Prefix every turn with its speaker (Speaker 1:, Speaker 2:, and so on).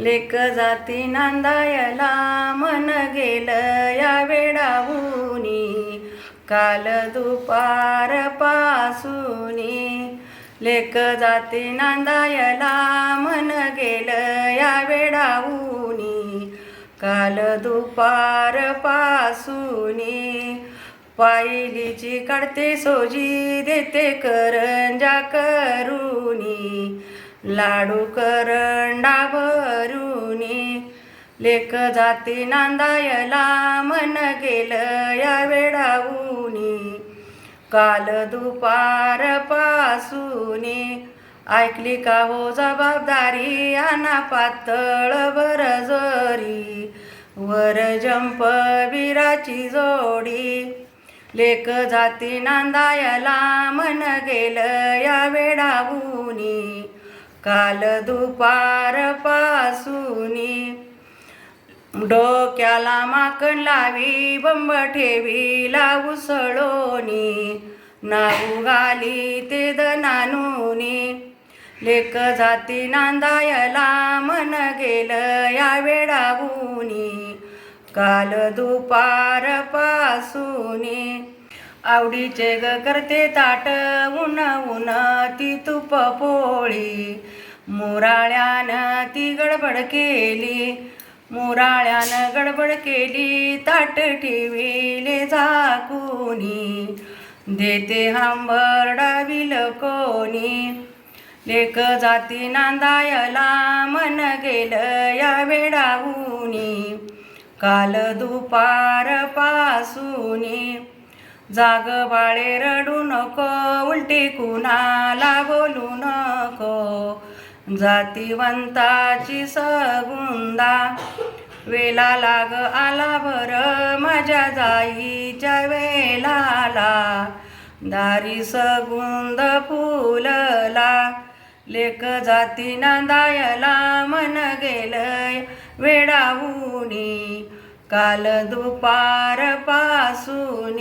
Speaker 1: लेक जाती नांदायला मन गेलं या वेडाहुनी काल दुपार पासुनी लेक जाती नांदायला मन गेलं या वेडाहुनी काल दुपार पासुनी पायलीची काढते सोजी देते करंजा करुनी. लाडू करंडा लेक जाती नांदायला मन गेलं या वेळाऊनी काल दुपार पासूनी ऐकली का हो जबाबदारी आना पातळ बरजरी. वर जंप विराची जोडी लेक जाती नांदायला मन गेलं या वेडाऊनी. काल दुपारपासूनी डोक्याला माकण लावी बंब ठेवी लावू सळोनी. नाऊ घाली ते दनानुनी. लेक जाती नांदायला मन गेलं या वेडाऊनी काल दुपारपासूनी आवडीचे ग करते ताट उन उन ती तुप पोळी मुराळ्यानं ती गडबड केली. मुराळ्यानं गडबड केली ताट ठेविले झाकुनी. देते हांबरडाविल कोणी. लेक जाती नांदायला मन गेलं या वेडाहुनी काल दुपार पासुनी. जाग बाळे रडू नको उलटी कुणाला बोलू नको. जातीवंताची सगुंदा. वेला लाग आला बर माझ्या जाईच्या वेलाला. दारी सगुंद फुलला. लेक जाती नांदायला मन गेलय वेडाऊनी काल दुपारपासून